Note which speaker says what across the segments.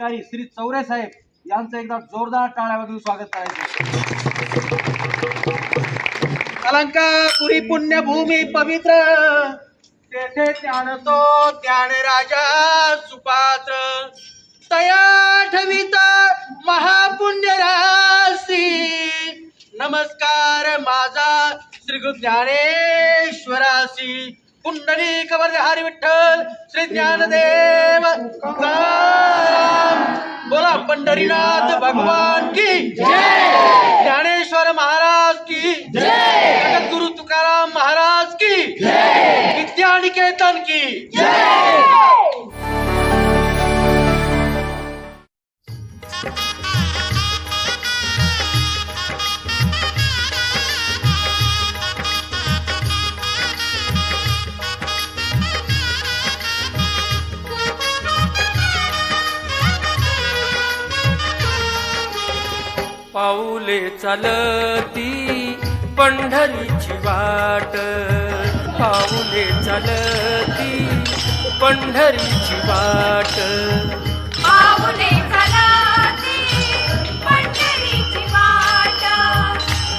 Speaker 1: अधिकारी श्री चौरे साहेब यांचं एकदा जोरदार टाळ्यामधून स्वागत करायचं अलंकापुरी पुण्यभूमी पवित्र. तेथे ज्ञानतो ज्ञान राजा सुपात्र. तया ठवित महापुण्य राशी नमस्कार माझा श्री ज्ञानेश्वरासी कुंडली कवर हरी विठ्ठल श्री ज्ञानदेव बोला पंढरीनाथ भगवान की जय. ज्ञानेश्वर महाराज की जय. जगत गुरु तुकाराम महाराज की जय. विद्या निकेतन की
Speaker 2: पाऊले चालती पंढरीची वाट. पाऊले चालती पंढरीची वाट.
Speaker 3: पाऊले चलाती पंढरीची वाट.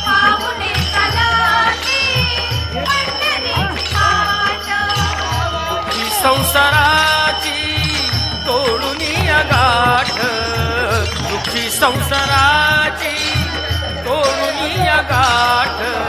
Speaker 3: पाऊले चलाती पंढरीची वाट.
Speaker 2: संसाराची तोडून गाठ. दुःखी तोडून गाठ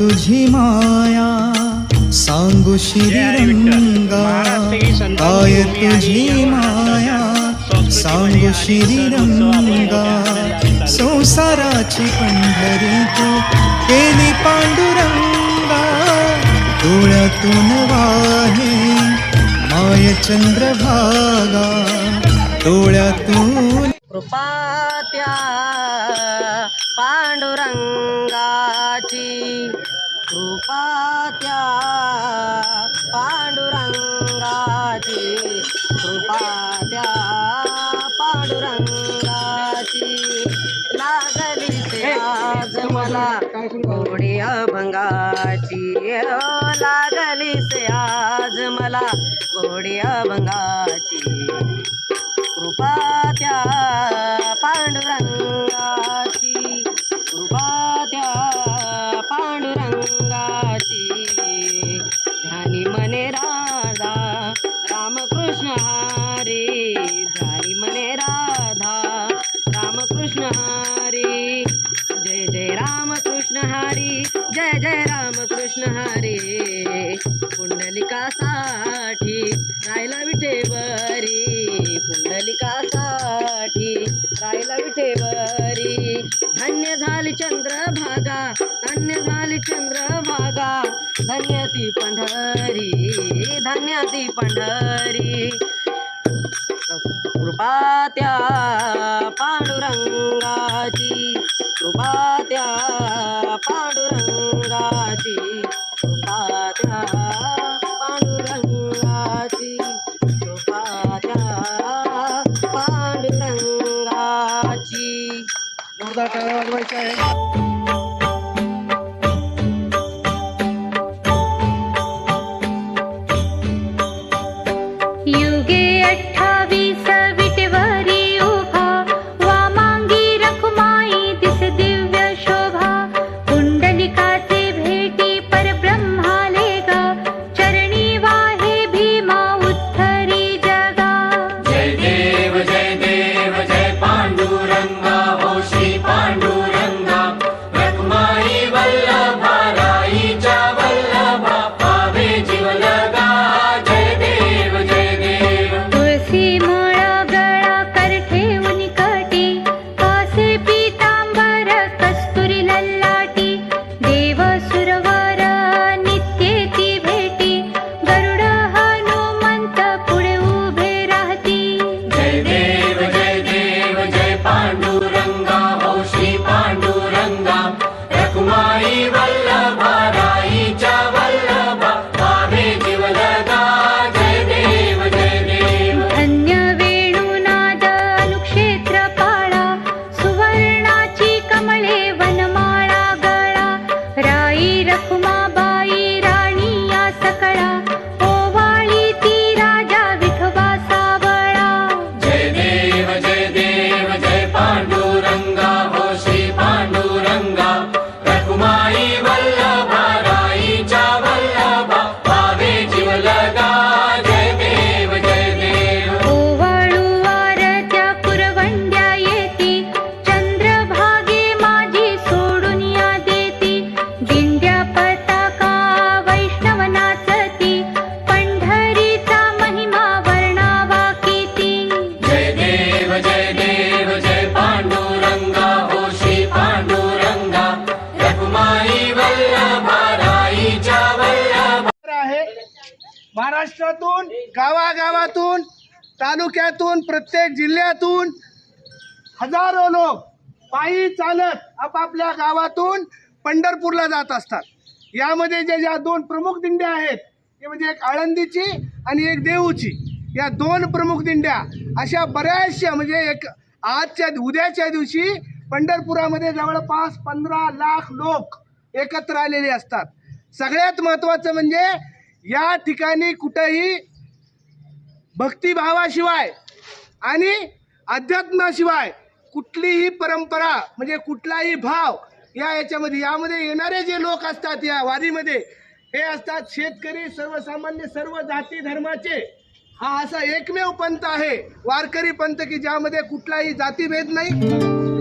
Speaker 4: तुझी माया सांगू श्रीरंगा. काय तुझी माया सांगू श्रीरंगा. संसाराची पंढरी तू केली पांडुरंगा. डोळ्यातून वाहे माय चंद्रभागा. डोळ्यातून
Speaker 5: कृपात्या पांडुरंगाची कृपात्या पांडुरंगाची कृपात्या पांडुरंगाची लागली ते आज मला गोडी अभंगाची. ओ, लागली से आज मला गोडी अभंगाची. कृपा कृष्ण हरे. पुंडलिकासाठी राहिला विठेवरी पुंडलिकासाठी राहिला विठेवरी धन्य झाली चंद्रभागा. धन्य झाली चंद्रभागा. धन्य ती पंढरी. धन्य ती पंढरी. कृपा त्या पांडुरंगाची. कृपा त्या पांडुरंगाची
Speaker 3: युगे अठ्ठावीस
Speaker 6: महाराष्ट्रातून गावागावातून तालुक्यातून प्रत्येक जिल्ह्यातून हजारो लोक पायी चालत आपापल्या गावातून पंढरपूरला जात असतात. यामध्ये ज्या ज्या दोन प्रमुख दिंड्या आहेत ते म्हणजे एक आळंदीची आणि एक देऊची. या दोन प्रमुख दिंड्या अशा बऱ्याचशा म्हणजे एक आजच्या उद्याच्या दिवशी पंढरपुरामध्ये जवळपास पंधरा लाख लोक एकत्र आलेले असतात. सगळ्यात महत्त्वाचं म्हणजे या ठिकाणी कुठंही भक्तिभावाशिवाय आणि अध्यात्माशिवाय कुठलीही परंपरा म्हणजे कुठलाही भाव या याच्यामध्ये यामध्ये येणारे जे लोक असतात या वारीमध्ये हे असतात शेतकरी सर्वसामान्य सर्व जाती धर्माचे. हा असा एकमेव पंथ आहे वारकरी पंथ की ज्यामध्ये कुठलाही जातीभेद नाही.